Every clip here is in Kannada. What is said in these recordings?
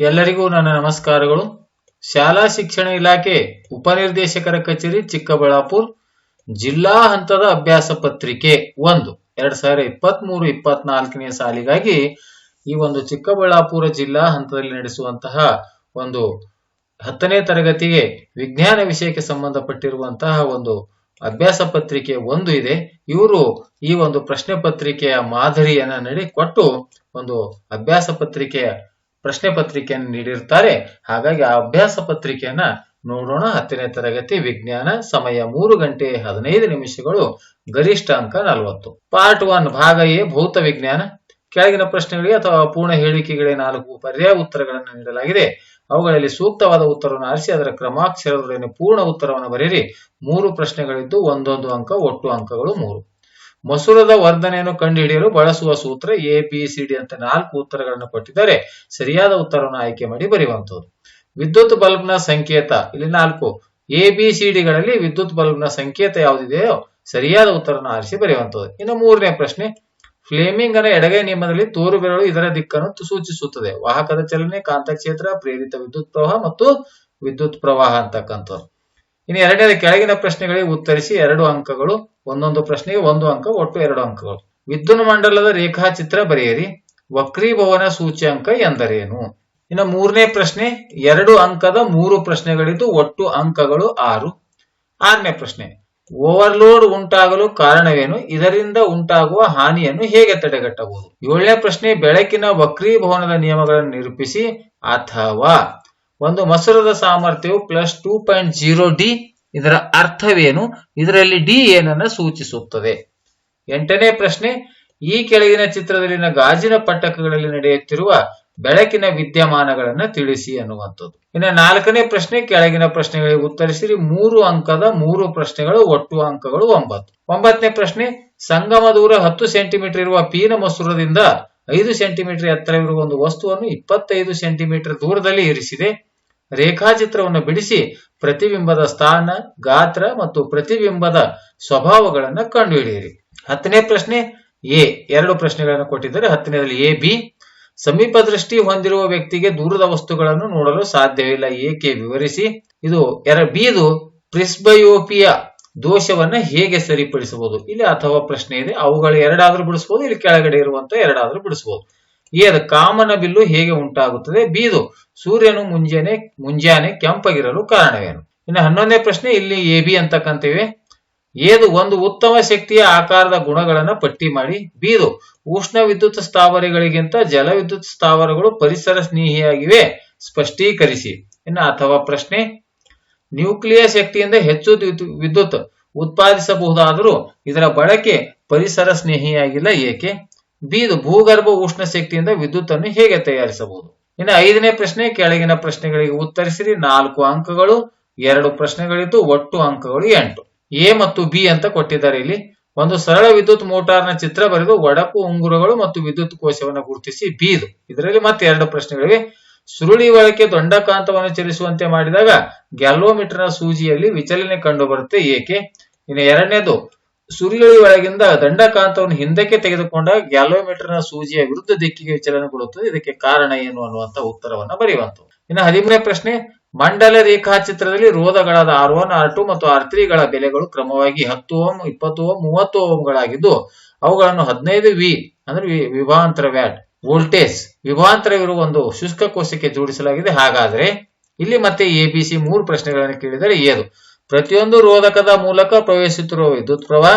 ಎಲ್ಲರಿಗೂ ನನ್ನ ನಮಸ್ಕಾರಗಳು. ಶಾಲಾ ಶಿಕ್ಷಣ ಇಲಾಖೆ ಉಪನಿರ್ದೇಶಕರ ಕಚೇರಿ ಚಿಕ್ಕಬಳ್ಳಾಪುರ, ಜಿಲ್ಲಾ ಹಂತದ ಅಭ್ಯಾಸ ಪತ್ರಿಕೆ ಒಂದು. ಎರಡ್ ಸಾವಿರದ ಇಪ್ಪತ್ತ್ ಮೂರು ಇಪ್ಪತ್ನಾಲ್ಕನೇ ಸಾಲಿಗಾಗಿ ಈ ಒಂದು ಚಿಕ್ಕಬಳ್ಳಾಪುರ ಜಿಲ್ಲಾ ಹಂತದಲ್ಲಿ ನಡೆಸುವಂತಹ ಒಂದು ಹತ್ತನೇ ತರಗತಿಗೆ ವಿಜ್ಞಾನ ವಿಷಯಕ್ಕೆ ಸಂಬಂಧಪಟ್ಟಿರುವಂತಹ ಒಂದು ಅಭ್ಯಾಸ ಪತ್ರಿಕೆ ಒಂದು ಇದೆ. ಇವರು ಈ ಒಂದು ಪ್ರಶ್ನೆ ಪತ್ರಿಕೆಯ ಮಾದರಿಯನ್ನ ನಡೆ ಕೊಟ್ಟು ಒಂದು ಅಭ್ಯಾಸ ಪತ್ರಿಕೆಯ ಪ್ರಶ್ನೆ ಪತ್ರಿಕೆಯನ್ನು ನೀಡಿರ್ತಾರೆ. ಹಾಗಾಗಿ ಆ ಅಭ್ಯಾಸ ಪತ್ರಿಕೆಯನ್ನ ನೋಡೋಣ. ಹತ್ತನೇ ತರಗತಿ ವಿಜ್ಞಾನ, ಸಮಯ ಮೂರು ಗಂಟೆ ಹದಿನೈದು ನಿಮಿಷಗಳು, ಗರಿಷ್ಠ ಅಂಕ ನಲವತ್ತು. ಪಾರ್ಟ್ ಒನ್, ಭಾಗ ಎ, ಭೌತ ವಿಜ್ಞಾನ. ಕೆಳಗಿನ ಪ್ರಶ್ನೆಗಳಿಗೆ ಅಥವಾ ಪೂರ್ಣ ಹೇಳಿಕೆಗಳಿಗೆ ನಾಲ್ಕು ಪರ್ಯಾಯ ಉತ್ತರಗಳನ್ನು ನೀಡಲಾಗಿದೆ. ಅವುಗಳಲ್ಲಿ ಸೂಕ್ತವಾದ ಉತ್ತರವನ್ನು ಆರಿಸಿ, ಅದರ ಕ್ರಮಾಕ್ಷರದೊಡನೆ ಪೂರ್ಣ ಉತ್ತರವನ್ನು ಬರೆಯಿರಿ. ಮೂರು ಪ್ರಶ್ನೆಗಳಿದ್ದು ಒಂದೊಂದು ಅಂಕ, ಒಟ್ಟು ಅಂಕಗಳು ಮೂರು. ಮಸೂರದ ವರ್ಧನೆಯನ್ನು ಕಂಡುಹಿಡಿಯಲು ಬಳಸುವ ಸೂತ್ರ ಎ ಬಿ ಸಿ ಡಿ ಅಂತ ನಾಲ್ಕು ಉತ್ತರಗಳನ್ನು ಕೊಟ್ಟಿದ್ದಾರೆ. ಸರಿಯಾದ ಉತ್ತರವನ್ನು ಆಯ್ಕೆ ಮಾಡಿ ಬರೆಯುವಂತದ್ದು ವಿದ್ಯುತ್ ಬಲ್ಬ್ನ ಸಂಕೇತ, ಇಲ್ಲಿ ನಾಲ್ಕು. ಎ ಬಿ ಸಿ ಡಿಗಳಲ್ಲಿ ವಿದ್ಯುತ್ ಬಲ್ಬ್ನ ಸಂಕೇತ ಯಾವುದಿದೆಯೋ, ಸರಿಯಾದ ಉತ್ತರವನ್ನು ಆರಿಸಿ ಬರೆಯುವಂತದ್ದು ಇನ್ನು ಮೂರನೇ ಪ್ರಶ್ನೆ. ಫ್ಲೇಮಿಂಗ್ ಅನ್ನ ಎಡಗೈ ನಿಯಮದಲ್ಲಿ ತೋರು ಬೆರಳು ಇದರ ದಿಕ್ಕನ್ನು ಸೂಚಿಸುತ್ತದೆ. ವಾಹಕದ ಚಲನೆ, ಕಾಂತಕ್ಷೇತ್ರ, ಪ್ರೇರಿತ ವಿದ್ಯುತ್ ಪ್ರವಾಹ ಮತ್ತು ವಿದ್ಯುತ್ ಪ್ರವಾಹ ಅಂತಕ್ಕಂಥದ್ದು. ಇನ್ನು ಎರಡನೇ ಕೆಳಗಿನ ಪ್ರಶ್ನೆಗಳಿಗೆ ಉತ್ತರಿಸಿ ಎರಡು ಅಂಕಗಳು. ಒಂದೊಂದು ಪ್ರಶ್ನೆಗೆ ಒಂದು ಅಂಕ, ಒಟ್ಟು ಎರಡು ಅಂಕಗಳು. ವಿದ್ಯುನ್ ಮಂಡಲದ ರೇಖಾಚಿತ್ರ ಬರೆಯಿರಿ. ವಕ್ರೀಭವನ ಸೂಚ್ಯಂಕ ಎಂದರೇನು? ಇನ್ನು ಮೂರನೇ ಪ್ರಶ್ನೆ, ಎರಡು ಅಂಕದ ಮೂರು ಪ್ರಶ್ನೆಗಳಿದ್ದು ಒಟ್ಟು ಅಂಕಗಳು ಆರು. ಆರನೇ ಪ್ರಶ್ನೆ, ಓವರ್ಲೋಡ್ ಉಂಟಾಗಲು ಕಾರಣವೇನು? ಇದರಿಂದ ಉಂಟಾಗುವ ಹಾನಿಯನ್ನು ಹೇಗೆ ತಡೆಗಟ್ಟಬಹುದು? ಏಳನೇ ಪ್ರಶ್ನೆ, ಬೆಳಕಿನ ವಕ್ರೀಭವನದ ನಿಯಮಗಳನ್ನು ನಿರೂಪಿಸಿ. ಅಥವಾ, ಒಂದು ಮಸೂರದ ಸಾಮರ್ಥ್ಯವು plus two point zero D ಇದರ ಅರ್ಥವೇನು? ಇದರಲ್ಲಿ ಡಿ ಏನನ್ನ ಸೂಚಿಸುತ್ತದೆ. ಎಂಟನೇ ಪ್ರಶ್ನೆ, ಈ ಕೆಳಗಿನ ಚಿತ್ರದಲ್ಲಿನ ಗಾಜಿನ ಪಟ್ಟಕಗಳಲ್ಲಿ ನಡೆಯುತ್ತಿರುವ ಬೆಳಕಿನ ವಿದ್ಯಮಾನಗಳನ್ನ ತಿಳಿಸಿ ಅನ್ನುವಂಥದ್ದು. ಇನ್ನು ನಾಲ್ಕನೇ ಪ್ರಶ್ನೆ, ಕೆಳಗಿನ ಪ್ರಶ್ನೆಗಳಿಗೆ ಉತ್ತರಿಸಿರಿ. ಮೂರು ಅಂಕದ ಮೂರು ಪ್ರಶ್ನೆಗಳು, ಒಟ್ಟು ಅಂಕಗಳು ಒಂಬತ್ತು. ಒಂಬತ್ತನೇ ಪ್ರಶ್ನೆ, ಸಂಗಮ ದೂರ ಹತ್ತು ಸೆಂಟಿಮೀಟರ್ ಇರುವ ಪೀನ ಮಸೂರದಿಂದ ಐದು ಸೆಂಟಿಮೀಟರ್ ಎತ್ತರವಿರುವ ಒಂದು ವಸ್ತುವನ್ನು ಇಪ್ಪತ್ತೈದು ಸೆಂಟಿಮೀಟರ್ ದೂರದಲ್ಲಿ ಇರಿಸಿದೆ. ರೇಖಾಚಿತ್ರವನ್ನು ಬಿಡಿಸಿ ಪ್ರತಿಬಿಂಬದ ಸ್ಥಾನ, ಗಾತ್ರ ಮತ್ತು ಪ್ರತಿಬಿಂಬದ ಸ್ವಭಾವಗಳನ್ನು ಕಂಡುಹಿಡಿಯಿರಿ. ಹತ್ತನೇ ಪ್ರಶ್ನೆ, ಎ. ಎರಡು ಪ್ರಶ್ನೆಗಳನ್ನು ಕೊಟ್ಟಿದ್ದಾರೆ. ಹತ್ತನೇದಲ್ಲಿ ಎ, ಬಿ. ಸಮೀಪ ದೃಷ್ಟಿ ಹೊಂದಿರುವ ವ್ಯಕ್ತಿಗೆ ದೂರದ ವಸ್ತುಗಳನ್ನು ನೋಡಲು ಸಾಧ್ಯವಿಲ್ಲ, ಏಕೆ ವಿವರಿಸಿ. ಇದು ಎರ, ಬಿದು ಪ್ರಿಸ್ಬಯೋಪಿಯ ದೋಷವನ್ನ ಹೇಗೆ ಸರಿಪಡಿಸಬಹುದು? ಇಲ್ಲಿ ಅಥವಾ ಪ್ರಶ್ನೆ ಇದೆ. ಅವುಗಳು ಎರಡಾದ್ರೂ ಬಿಡಿಸಬಹುದು, ಇಲ್ಲಿ ಕೆಳಗಡೆ ಇರುವಂತ ಎರಡಾದ್ರೂ ಬಿಡಿಸಬಹುದು. ಎದು ಕಾಮನ ಬಿಲ್ಲು ಹೇಗೆ ಉಂಟಾಗುತ್ತದೆ? ಬಿದು. ಸೂರ್ಯನು ಮುಂಜಾನೆ ಮುಂಜಾನೆ ಕೆಂಪಗಿರಲು ಕಾರಣವೇನು? ಇನ್ನು ಹನ್ನೊಂದನೇ ಪ್ರಶ್ನೆ, ಇಲ್ಲಿ ಎ, ಬಿ ಅಂತಕ್ಕಂತಿವೆ ಏದು ಒಂದು ಉತ್ತಮ ಶಕ್ತಿಯ ಆಕಾರದ ಗುಣಗಳನ್ನ ಪಟ್ಟಿ ಮಾಡಿ. ಬೀದು. ಉಷ್ಣ ವಿದ್ಯುತ್ ಸ್ಥಾವರಗಳಿಗಿಂತ ಜಲ ವಿದ್ಯುತ್ ಸ್ಥಾವರಗಳು ಪರಿಸರ ಸ್ನೇಹಿಯಾಗಿವೆ. ಸ್ಪಷ್ಟೀಕರಿಸಿ. ಇನ್ನು ಅಥವಾ ಪ್ರಶ್ನೆ ನ್ಯೂಕ್ಲಿಯರ್ ಶಕ್ತಿಯಿಂದ ಹೆಚ್ಚು ವಿದ್ಯುತ್ ಉತ್ಪಾದಿಸಬಹುದಾದರೂ ಇದರ ಬಳಕೆ ಪರಿಸರ ಸ್ನೇಹಿಯಾಗಿಲ್ಲ ಏಕೆ? ಬೀದು ಭೂಗರ್ಭ ಉಷ್ಣ ಶಕ್ತಿಯಿಂದ ವಿದ್ಯುತ್ ಅನ್ನು ಹೇಗೆ ತಯಾರಿಸಬಹುದು? ಇನ್ನು ಐದನೇ ಪ್ರಶ್ನೆ, ಕೆಳಗಿನ ಪ್ರಶ್ನೆಗಳಿಗೆ ಉತ್ತರಿಸಿರಿ. ನಾಲ್ಕು ಅಂಕಗಳು, ಎರಡು ಪ್ರಶ್ನೆಗಳಿದ್ದು ಒಟ್ಟು ಅಂಕಗಳು ಎಂಟು. ಎ ಮತ್ತು ಬಿ ಅಂತ ಕೊಟ್ಟಿದ್ದಾರೆ ಇಲ್ಲಿ. ಒಂದು ಸರಳ ವಿದ್ಯುತ್ ಮೋಟಾರ್ನ ಚಿತ್ರ ಬರೆದು ಒಡಪು ಉಂಗುರಗಳು ಮತ್ತು ವಿದ್ಯುತ್ ಕೋಶವನ್ನು ಗುರುತಿಸಿ ಬೀದು. ಇದರಲ್ಲಿ ಮತ್ತೆ ಎರಡು ಪ್ರಶ್ನೆಗಳಿವೆ. ಸುರುಳಿ ಒಳಕ್ಕೆ ದೊಂಡಕಾಂತವನ್ನು ಚಲಿಸುವಂತೆ ಮಾಡಿದಾಗ ಗ್ಯಾಲೋಮೀಟರ್ನ ಸೂಜಿಯಲ್ಲಿ ವಿಚಲನೆ ಕಂಡು ಬರುತ್ತೆ ಏಕೆ? ಇನ್ನು ಎರಡನೇದು ಸುರುಳಿ ಒಳಗಿಂದ ದಂಡಕಾಂತವನ್ನು ಹಿಂದಕ್ಕೆ ತೆಗೆದುಕೊಂಡಾಗ ಗ್ಯಾಲೋಮೀಟರ್ನ ಸೂಜಿಯ ವಿರುದ್ಧ ದಿಕ್ಕಿಗೆ ವಿಚಲನಗೊಳ್ಳುತ್ತದೆ ಇದಕ್ಕೆ ಕಾರಣ ಏನು ಅನ್ನುವಂತ ಉತ್ತರವನ್ನ ಬರೆಯುವಂತ ಇನ್ನು ಹದಿಮೂರನೇ ಪ್ರಶ್ನೆ, ಮಂಡಲ ರೇಖಾಚಿತ್ರದಲ್ಲಿ ರೋಧಗಳಾದ ಆರ್ ಒನ್, ಆರ್ ಟು ಮತ್ತು ಆರ್ಗಳ ಬೆಲೆಗಳು ಕ್ರಮವಾಗಿ ಹತ್ತು ಓಂ ಇಪ್ಪತ್ತು ಓಮ್, ಮೂವತ್ತು ಓಂಗಳಾಗಿದ್ದು ಅವುಗಳನ್ನು ಹದಿನೈದು ವಿ, ಅಂದ್ರೆ ವಿಭಾಂತರ ವ್ಯಾಟ್, ವೋಲ್ಟೇಜ್ ವಿಭಾಂತರವಿರುವ ಒಂದು ಶುಷ್ಕ ಕೋಶಕ್ಕೆ ಜೋಡಿಸಲಾಗಿದೆ. ಹಾಗಾದ್ರೆ ಇಲ್ಲಿ ಮತ್ತೆ ಎ, ಬಿ, ಸಿ ಮೂರು ಪ್ರಶ್ನೆಗಳನ್ನು ಕೇಳಿದರೆ ಏದು? ಪ್ರತಿಯೊಂದು ರೋಧಕದ ಮೂಲಕ ಪ್ರವೇಶಿಸುತ್ತಿರುವ ವಿದ್ಯುತ್ ಪ್ರವಾಹ,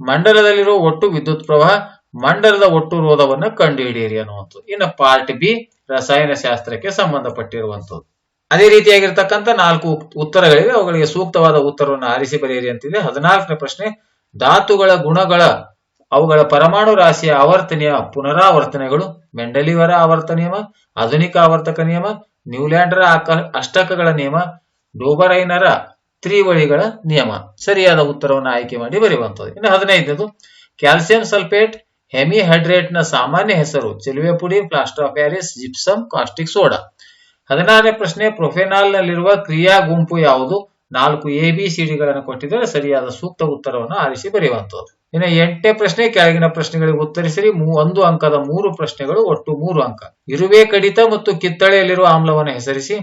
ಮಂಡಲದಲ್ಲಿರುವ ಒಟ್ಟು ವಿದ್ಯುತ್ ಪ್ರವಾಹ, ಮಂಡಲದ ಒಟ್ಟು ರೋಧವನ್ನು ಕಂಡುಹಿಡಿಯಿರಿ ಅನ್ನುವಂಥದ್ದು. ಇನ್ನು ಪಾರ್ಟ್ ಬಿ ರಸಾಯನ ಶಾಸ್ತ್ರಕ್ಕೆ ಸಂಬಂಧಪಟ್ಟಿರುವಂಥದ್ದು. ಅದೇ ರೀತಿಯಾಗಿರ್ತಕ್ಕಂಥ ನಾಲ್ಕು ಉತ್- ಉತ್ತರಗಳಿವೆ. ಅವುಗಳಿಗೆ ಸೂಕ್ತವಾದ ಉತ್ತರವನ್ನು ಆರಿಸಿ ಬರೆಯಿರಿ ಅಂತಿದೆ. ಹದಿನಾಲ್ಕನೇ ಪ್ರಶ್ನೆ, ಧಾತುಗಳ ಗುಣಗಳ, ಅವುಗಳ ಪರಮಾಣು ರಾಶಿಯ ಆವರ್ತನೆಯ ಪುನರಾವರ್ತನೆಗಳು, ಮೆಂಡಲಿವರ ಆವರ್ತ ನಿಯಮ, ಆಧುನಿಕ ಆವರ್ತಕ ನಿಯಮ, ನ್ಯೂಲ್ಯಾಂಡರ ಅಷ್ಟಕಗಳ ನಿಯಮ, ಡೋಬರೈನರ ತ್ರಿವಳಿಗಳ ನಿಯಮ. ಸರಿಯಾದ ಉತ್ತರವನ್ನು ಆಯ್ಕೆ ಮಾಡಿ ಬರೆಯುವಂಥದ್ದು. ಇನ್ನು ಹದಿನೈದನೇದು, ಕ್ಯಾಲ್ಸಿಯಂ ಸಲ್ಫೇಟ್ ಹೆಮಿಹೈಡ್ರೇಟ್ನ ಸಾಮಾನ್ಯ ಹೆಸರು, ಚಿಲುವೆ ಪುಡಿ, plaster of Paris, gypsum, caustic soda. ಹದಿನಾರನೇ ಪ್ರಶ್ನೆ ಪ್ರೊಫೆನಾಲ್ ನಲ್ಲಿರುವ ಕ್ರಿಯಾ ಗುಂಪು ಯಾವುದು? ನಾಲ್ಕು ಎ, ಬಿ, ಸಿ, ಡಿಗಳನ್ನು ಕೊಟ್ಟಿದ್ದರೆ ಸರಿಯಾದ ಸೂಕ್ತ ಉತ್ತರವನ್ನು ಆರಿಸಿ ಬರೆಯುವಂಥದ್ದು. ಇನ್ನು ಎಂಟನೇ ಪ್ರಶ್ನೆ, ಕೆಳಗಿನ ಪ್ರಶ್ನೆಗಳಿಗೆ ಉತ್ತರಿಸಿರಿ. ಒಂದು ಅಂಕದ ಮೂರು ಪ್ರಶ್ನೆಗಳು ಒಟ್ಟು ಮೂರು ಅಂಕ. ಇರುವೆ ಕಡಿತ ಮತ್ತು ಕಿತ್ತಳೆಯಲ್ಲಿರುವ ಆಮ್ಲವನ್ನು ಹೆಸರಿಸಿ.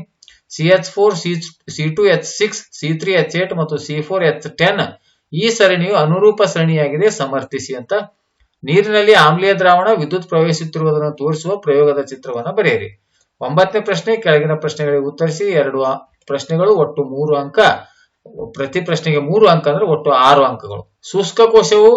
C H four C C two H six C three H eight ಮತ್ತು ಸಿ ಫೋರ್ ಎಚ್ ಟೆನ್ ಈ ಸರಣಿಯು ಅನುರೂಪ ಸರಣಿಯಾಗಿದೆ ಸಮರ್ಥಿಸಿ ಅಂತ. ನೀರಿನಲ್ಲಿ ಆಮ್ಲೀಯ ದ್ರಾವಣ ವಿದ್ಯುತ್ ಪ್ರವೇಶಿಸುತ್ತಿರುವುದನ್ನು ತೋರಿಸುವ ಪ್ರಯೋಗದ ಚಿತ್ರವನ್ನು ಬರೆಯಿರಿ. ಒಂಬತ್ತನೇ ಪ್ರಶ್ನೆ, ಕೆಳಗಿನ ಪ್ರಶ್ನೆಗಳಿಗೆ ಉತ್ತರಿಸಿ. ಎರಡು ಪ್ರಶ್ನೆಗಳು, ಒಟ್ಟು ಮೂರು ಅಂಕ. ಪ್ರತಿ ಪ್ರಶ್ನೆಗೆ ಮೂರು ಅಂಕ ಅಂದ್ರೆ ಒಟ್ಟು ಆರು ಅಂಕಗಳು. ಶುಷ್ಕ ಕೋಶವು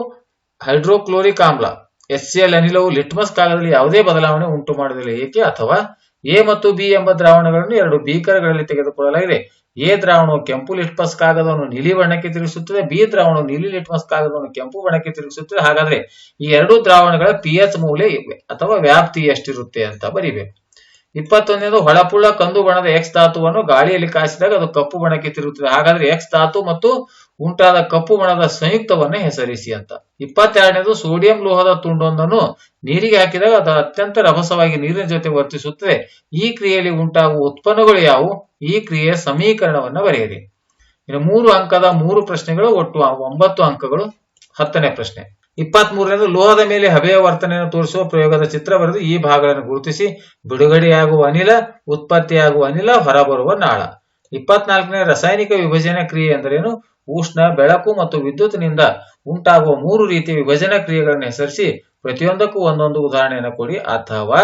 ಹೈಡ್ರೋಕ್ಲೋರಿಕ್ ಆಮ್ಲ. ಎಸ್ ಎಲ್ ಅನಿಲವು ಲಿಟ್ಮಸ್ ಕಾಲದಲ್ಲಿ ಯಾವುದೇ ಬದಲಾವಣೆ ಉಂಟು ಮಾಡುವುದಿಲ್ಲ, ಏಕೆ ಅಥವಾ ಎ ಮತ್ತು ಬಿ ಎಂಬ ದ್ರಾವಣಗಳನ್ನು ಎರಡು ಬೀಕರ್ಗಳಲ್ಲಿ ತೆಗೆದುಕೊಳ್ಳಲಾಗಿದೆ. ಎ ದ್ರಾವಣವು ಕೆಂಪು ಲಿಟ್ಮಸ್ ಕಾಗದವನ್ನು ನೀಲಿ ಬಣ್ಣಕ್ಕೆ ತಿರುಗಿಸುತ್ತದೆ. ಬಿ ದ್ರಾವಣವು ನೀಲಿ ಲಿಟ್ಮಸ್ ಕಾಗದವನ್ನು ಕೆಂಪು ಬಣ್ಣಕ್ಕೆ ತಿರುಗಿಸುತ್ತದೆ. ಹಾಗಾದ್ರೆ ಈ ಎರಡು ದ್ರಾವಣಗಳ ಪಿ ಎಚ್ ಮೌಲ್ಯ ಅಥವಾ ವ್ಯಾಪ್ತಿ ಎಷ್ಟಿರುತ್ತೆ ಅಂತ ಬರಿಬೇಕು. ಇಪ್ಪತ್ತೊಂದನೇದು ಹೊಳಪುಳ್ಳ ಕಂದು ಬಣ್ಣದ ಎಕ್ಸ್ ಧಾತುವನ್ನು ಗಾಳಿಯಲ್ಲಿ ಕಾಯಿಸಿದಾಗ ಅದು ಕಪ್ಪು ಬಣ್ಣಕ್ಕೆ ತಿರುಗುತ್ತದೆ. ಹಾಗಾದ್ರೆ ಎಕ್ಸ್ ಧಾತು ಮತ್ತು ಉಂಟಾದ ಕಪ್ಪು ಬಣ್ಣದ ಸಂಯುಕ್ತವನ್ನೇ ಹೆಸರಿಸಿ ಅಂತ. ಇಪ್ಪತ್ತೆರಡನೇದು ಸೋಡಿಯಂ ಲೋಹದ ತುಂಡೊಂದನ್ನು ನೀರಿಗೆ ಹಾಕಿದಾಗ ಅದು ಅತ್ಯಂತ ರಭಸವಾಗಿ ನೀರಿನ ಜೊತೆ ವರ್ತಿಸುತ್ತದೆ. ಈ ಕ್ರಿಯೆಯಲ್ಲಿ ಉಂಟಾಗುವ ಉತ್ಪನ್ನಗಳು ಯಾವುವು? ಈ ಕ್ರಿಯೆಯ ಸಮೀಕರಣವನ್ನು ಬರೆಯಿರಿ. ಇನ್ನು ಮೂರು ಅಂಕದ ಮೂರು ಪ್ರಶ್ನೆಗಳು, ಒಟ್ಟು ಒಂಬತ್ತು ಅಂಕಗಳು. ಹತ್ತನೇ ಪ್ರಶ್ನೆ. ಇಪ್ಪತ್ತ್ ಮೂರನೇದು ಲೋಹದ ಮೇಲೆ ಹಬೆಯ ವರ್ತನೆಯನ್ನು ತೋರಿಸುವ ಪ್ರಯೋಗದ ಚಿತ್ರ ಬರೆದು ಈ ಭಾಗಗಳನ್ನು ಗುರುತಿಸಿ. ಬಿಡುಗಡೆಯಾಗುವ ಅನಿಲ, ಉತ್ಪತ್ತಿಯಾಗುವ ಅನಿಲ, ಹೊರಬರುವ ನಾಳ. ಇಪ್ಪತ್ನಾಲ್ಕನೇ ರಾಸಾಯನಿಕ ವಿಭಜನೆ ಕ್ರಿಯೆ ಎಂದರೇನು ಉಷ್ಣ, ಬೆಳಕು ಮತ್ತು ವಿದ್ಯುತ್ನಿಂದ ಉಂಟಾಗುವ ಮೂರು ರೀತಿಯ ವಿಭಜನಾ ಕ್ರಿಯೆಗಳನ್ನು ಹೆಸರಿಸಿ ಪ್ರತಿಯೊಂದಕ್ಕೂ ಒಂದೊಂದು ಉದಾಹರಣೆಯನ್ನು ಕೊಡಿ. ಅಥವಾ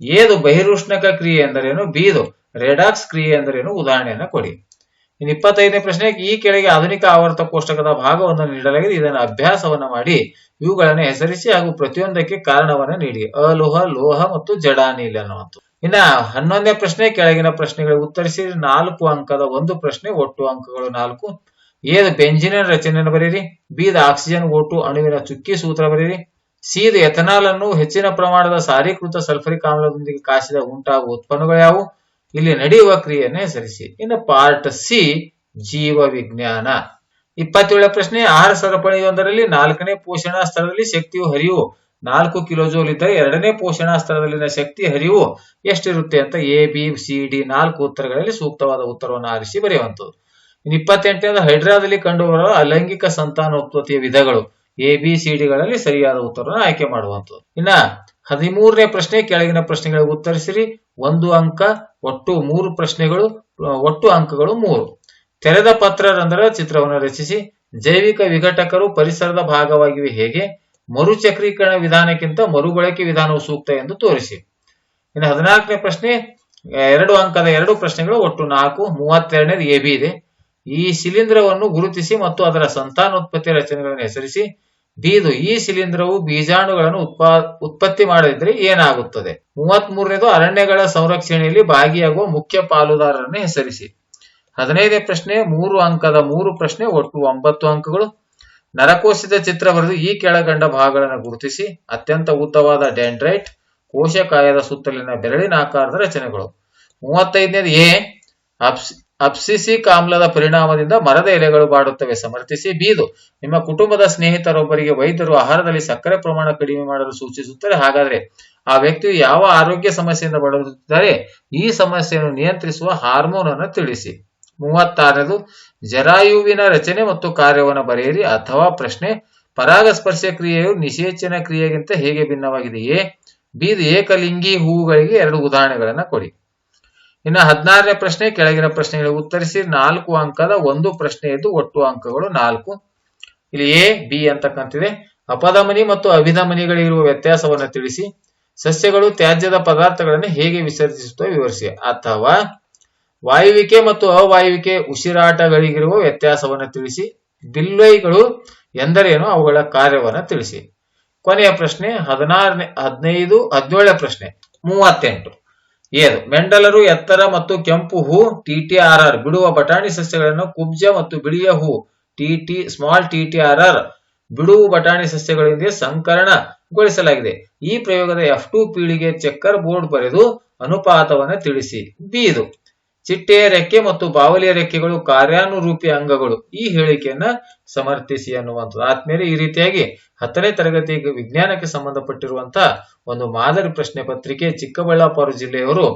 ಏದು ಬಹಿರುಷ್ಣಕ ಕ್ರಿಯೆ ಎಂದರೇನು ಬೀದು, ರೆಡಾಕ್ಸ್ ಕ್ರಿಯೆ ಎಂದರೇನು ಉದಾಹರಣೆಯನ್ನು ಕೊಡಿ. ಇನ್ನು ಇಪ್ಪತ್ತೈದನೇ ಪ್ರಶ್ನೆ, ಈ ಕೆಳಗೆ ಆಧುನಿಕ ಆವರ್ತ ಕೋಷ್ಟಕದ ಭಾಗವನ್ನು ನೀಡಲಾಗಿದೆ. ಇದನ್ನು ಅಭ್ಯಾಸವನ್ನ ಮಾಡಿ ಇವುಗಳನ್ನು ಹೆಸರಿಸಿ ಹಾಗೂ ಪ್ರತಿಯೊಂದಕ್ಕೆ ಕಾರಣವನ್ನು ನೀಡಿ. ಅಲೋಹ, ಲೋಹ ಮತ್ತು ಜಡಾನೀಲ ಅನ್ನುವಂಥದ್ದು. ಇನ್ನ ಹನ್ನೊಂದನೇ ಪ್ರಶ್ನೆ, ಕೆಳಗಿನ ಪ್ರಶ್ನೆಗಳಿಗೆ ಉತ್ತರಿಸಿ ನಾಲ್ಕು ಅಂಕದ ಒಂದು ಪ್ರಶ್ನೆ, ಒಟ್ಟು ಅಂಕಗಳು ನಾಲ್ಕು. ಎದ ಬೆಂಜಿನ ರಚನೆಯನ್ನು ಬರೀರಿ ಬಿದ ಆಕ್ಸಿಜನ್ ಓಟು ಅಣುವಿನ ಚುಕ್ಕಿ ಸೂತ್ರ ಬರೀರಿ ಸೀದ ಎಥನಾಲ್ ಅನ್ನು ಹೆಚ್ಚಿನ ಪ್ರಮಾಣದ ಸಾರೀಕೃತ ಸಲ್ಫರಿಕ್ ಆಮ್ಲದೊಂದಿಗೆ ಕಾಸಿದ ಉಂಟಾಗುವ ಉತ್ಪನ್ನಗಳು ಯಾವುವು? ಇಲ್ಲಿ ನಡೆಯುವ ಕ್ರಿಯೆಯನ್ನು ಹೆಸರಿಸಿ. ಇನ್ನು ಪಾರ್ಟ್ ಸಿ ಜೀವ ವಿಜ್ಞಾನ ಇಪ್ಪತ್ತೇಳ ಪ್ರಶ್ನೆ, ಆಹಾರ ಸರಪಳಿಯೊಂದರಲ್ಲಿ ನಾಲ್ಕನೇ ಪೋಷಣಾ ಸ್ಥಳದಲ್ಲಿ ಶಕ್ತಿಯು ಹರಿವು ನಾಲ್ಕು ಕಿಲೋಜೋಲ್ ಇದ್ದರೆ ಎರಡನೇ ಪೋಷಣಾ ಸ್ಥಳದಲ್ಲಿನ ಶಕ್ತಿ ಹರಿವು ಎಷ್ಟಿರುತ್ತೆ ಅಂತ ಎ ಬಿ ಸಿ ಡಿ ನಾಲ್ಕು ಉತ್ತರಗಳಲ್ಲಿ ಸೂಕ್ತವಾದ ಉತ್ತರವನ್ನು ಆರಿಸಿ ಬರೆಯುವಂಥದ್ದು. ಇನ್ನು ಇಪ್ಪತ್ತೆಂಟನೇದು ಹೈಡ್ರಾದಲ್ಲಿ ಕಂಡುಬರುವ ಅಲೈಂಗಿಕ ಸಂತಾನೋತ್ಪತ್ತಿಯ ವಿಧಗಳು ಎ ಬಿ ಸಿ ಡಿಗಳಲ್ಲಿ ಸರಿಯಾದ ಉತ್ತರವನ್ನು ಆಯ್ಕೆ ಮಾಡುವಂಥದ್ದು. ಇನ್ನ ಹದಿಮೂರನೇ ಪ್ರಶ್ನೆ, ಕೆಳಗಿನ ಪ್ರಶ್ನೆಗಳಿಗೆ ಉತ್ತರಿಸಿರಿ. ಒಂದು ಅಂಕ, ಒಟ್ಟು ಮೂರು ಪ್ರಶ್ನೆಗಳು, ಒಟ್ಟು ಅಂಕಗಳು ಮೂರು. ತೆರೆದ ಪತ್ರರಂಧ್ರ ಚಿತ್ರವನ್ನು ರಚಿಸಿ. ಜೈವಿಕ ವಿಘಟಕರು ಪರಿಸರದ ಭಾಗವಾಗಿವೆ ಹೇಗೆ? ಮರುಚಕ್ರೀಕರಣ ವಿಧಾನಕ್ಕಿಂತ ಮರುಬಳಕೆ ವಿಧಾನವು ಸೂಕ್ತ ಎಂದು ತೋರಿಸಿ. ಇನ್ನು ಹದಿನಾಲ್ಕನೇ ಪ್ರಶ್ನೆ, ಎರಡು ಅಂಕದ ಎರಡು ಪ್ರಶ್ನೆಗಳು, ಒಟ್ಟು ನಾಲ್ಕು, ಮೂವತ್ತೆರಡನೇದು ಎ ಇದೆ. ಈ ಶಿಲೀಂಧ್ರವನ್ನು ಗುರುತಿಸಿ ಮತ್ತು ಅದರ ಸಂತಾನೋತ್ಪತ್ತಿ ರಚನೆಗಳನ್ನು ಹೆಸರಿಸಿ. ಬೀದು ಈ ಶಿಲೀಂಧ್ರವು ಬೀಜಾಣುಗಳನ್ನು ಉತ್ಪಾ, ಉತ್ಪತ್ತಿ ಮಾಡದಿದ್ರೆ ಏನಾಗುತ್ತದೆ? ಮೂವತ್ತ್ ಮೂರನೇದು ಅರಣ್ಯಗಳ ಸಂರಕ್ಷಣೆಯಲ್ಲಿ ಭಾಗಿಯಾಗುವ ಮುಖ್ಯ ಪಾಲುದಾರರನ್ನು ಹೆಸರಿಸಿ. ಹದಿನೈದನೇ ಪ್ರಶ್ನೆ, ಮೂರು ಅಂಕದ ಮೂರು ಪ್ರಶ್ನೆ, ಒಟ್ಟು ಒಂಬತ್ತು ಅಂಕಗಳು. ನರಕೋಶದ ಚಿತ್ರ ಬರೆದು ಈ ಕೆಳಗಂಡ ಭಾಗಗಳನ್ನು ಗುರುತಿಸಿ ಅತ್ಯಂತ ಉದ್ದವಾದ ಡೆಂಡ್ರೈಟ್, ಕೋಶಕಾಯದ ಸುತ್ತಲಿನ ಬೆರಳಿನ ಆಕಾರದ ರಚನೆಗಳು. ಮೂವತ್ತೈದನೇದು ಎ ಅಪ್ಸ್ ಅಪ್ಸಿಸಿಕ್ ಆಮ್ಲದ ಪರಿಣಾಮದಿಂದ ಮರದ ಎಲೆಗಳು ಬಾಡುತ್ತವೆ. ಸಮರ್ಥಿಸಿ. ಬೀದು, ನಿಮ್ಮ ಕುಟುಂಬದ ಸ್ನೇಹಿತರೊಬ್ಬರಿಗೆ ವೈದ್ಯರು ಆಹಾರದಲ್ಲಿ ಸಕ್ಕರೆ ಪ್ರಮಾಣ ಕಡಿಮೆ ಮಾಡಲು ಸೂಚಿಸುತ್ತಾರೆ. ಹಾಗಾದ್ರೆ ಆ ವ್ಯಕ್ತಿಯು ಯಾವ ಆರೋಗ್ಯ ಸಮಸ್ಯೆಯಿಂದ ಬಳಲುತ್ತಿದ್ದಾರೆ? ಈ ಸಮಸ್ಯೆಯನ್ನು ನಿಯಂತ್ರಿಸುವ ಹಾರ್ಮೋನ್ ಅನ್ನು ತಿಳಿಸಿ. ಮೂವತ್ತಾರನೇದು ಜರಾಯುವಿನ ರಚನೆ ಮತ್ತು ಕಾರ್ಯವನ್ನು ಬರೆಯಿರಿ. ಅಥವಾ ಪ್ರಶ್ನೆ ಪರಾಗಸ್ಪರ್ಶ ಕ್ರಿಯೆಯು ನಿಷೇಚನ ಕ್ರಿಯೆಗಿಂತ ಹೇಗೆ ಭಿನ್ನವಾಗಿದೆಯೇ? ಬೀದಿ ಏಕಲಿಂಗಿ ಹೂವುಗಳಿಗೆ ಎರಡು ಉದಾಹರಣೆಗಳನ್ನು ಕೊಡಿ. ಇನ್ನು ಹದಿನಾರನೇ ಪ್ರಶ್ನೆ, ಕೆಳಗಿನ ಪ್ರಶ್ನೆಗಳಿಗೆ ಉತ್ತರಿಸಿ. ನಾಲ್ಕು ಅಂಕದ ಒಂದು ಪ್ರಶ್ನೆ ಇದ್ದು ಒಟ್ಟು ಅಂಕಗಳು ನಾಲ್ಕು. ಇಲ್ಲಿ ಎ, ಬಿ ಅಂತಕ್ಕಂತಿದೆ ಅಪಧಮನಿ ಮತ್ತು ಅಭಿಧಮನಿಗಳಿರುವ ವ್ಯತ್ಯಾಸವನ್ನು ತಿಳಿಸಿ. ಸಸ್ಯಗಳು ತ್ಯಾಜ್ಯದ ಪದಾರ್ಥಗಳನ್ನು ಹೇಗೆ ವಿಸರ್ಜಿಸುತ್ತೋ ವಿವರಿಸಿ. ಅಥವಾ ವಾಯುವಿಕೆ ಮತ್ತು ಅವಾಯುವಿಕೆ ಉಸಿರಾಟಗಳಿಗಿರುವ ವ್ಯತ್ಯಾಸವನ್ನು ತಿಳಿಸಿ, ಬಿಲ್ವೈಗಳು ಎಂದರೇನು, ಅವುಗಳ ಕಾರ್ಯವನ್ನು ತಿಳಿಸಿ. ಕೊನೆಯ ಪ್ರಶ್ನೆ, ಹದಿನಾರನೇ, ಹದಿನೈದು, ಹದಿನೇಳನೇ ಪ್ರಶ್ನೆ, ಮೂವತ್ತೆಂಟು. ಏದು, ಮೆಂಡಲರು, ಎತ್ತರ ಮತ್ತು ಕೆಂಪು ಹೂ, ಟಿ ಟಿಆರ್ ಆರ್ ಬಿಡುವ ಬಟಾಣಿ ಸಸ್ಯಗಳನ್ನು ಕುಬ್ಜ ಮತ್ತು ಬಿಳಿಯ ಹೂ, T T, small T T R R, ಬಿಡುವು ಬಟಾಣಿ ಸಸ್ಯಗಳಿಂದ ಸಂಕರಣಗೊಳಿಸಲಾಗಿದೆ. ಈ ಪ್ರಯೋಗದ ಎಫ್ ಟು ಪೀಳಿಗೆ ಚೆಕ್ಕರ್ ಬೋರ್ಡ್ ಬರೆದು ಅನುಪಾತವನ್ನು ತಿಳಿಸಿ. ಬೀದು ಚಿಟ್ಟೆಯ ರೆಕ್ಕೆ ಮತ್ತು ಬಾವಲಿಯ ರೆಕ್ಕೆಗಳು ಕಾರ್ಯಾನುರೂಪಿ ಅಂಗಗಳು. ಈ ಹೇಳಿಕೆಯನ್ನ ಸಮರ್ಥಿಸಿ ಅನ್ನುವಂಥದ್ದು. ಆದ್ಮೇಲೆ ಈ ರೀತಿಯಾಗಿ ಹತ್ತನೇ ತರಗತಿ ವಿಜ್ಞಾನಕ್ಕೆ ಸಂಬಂಧಪಟ್ಟಿರುವಂತಹ ಒಂದು ಮಾದರಿ ಪ್ರಶ್ನೆ ಪತ್ರಿಕೆ ಚಿಕ್ಕಬಳ್ಳಾಪುರ ಜಿಲ್ಲೆಯವರು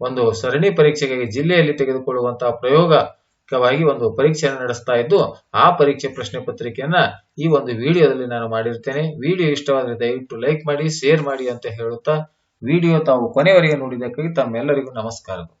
ಒಂದು ಸರಣಿ ಪರೀಕ್ಷೆಗಾಗಿ ಜಿಲ್ಲೆಯಲ್ಲಿ ತೆಗೆದುಕೊಳ್ಳುವಂತಹ ಪ್ರಯೋಗ ಪ್ರಾಯೋಗಿಕವಾಗಿ ಒಂದು ಪರೀಕ್ಷೆಯನ್ನು ನಡೆಸ್ತಾ ಇದ್ದು, ಆ ಪರೀಕ್ಷೆ ಪ್ರಶ್ನೆ ಪತ್ರಿಕೆಯನ್ನ ಈ ಒಂದು ವಿಡಿಯೋದಲ್ಲಿ ನಾನು ಮಾಡಿರ್ತೇನೆ. ವಿಡಿಯೋ ಇಷ್ಟವಾದರೆ ದಯವಿಟ್ಟು ಲೈಕ್ ಮಾಡಿ, ಶೇರ್ ಮಾಡಿ ಅಂತ ಹೇಳುತ್ತಾ, ವಿಡಿಯೋ ತಾವು ಕೊನೆವರೆಗೆ ನೋಡಿದ್ದಕ್ಕಾಗಿ ತಮ್ಮೆಲ್ಲರಿಗೂ ನಮಸ್ಕಾರಗಳು.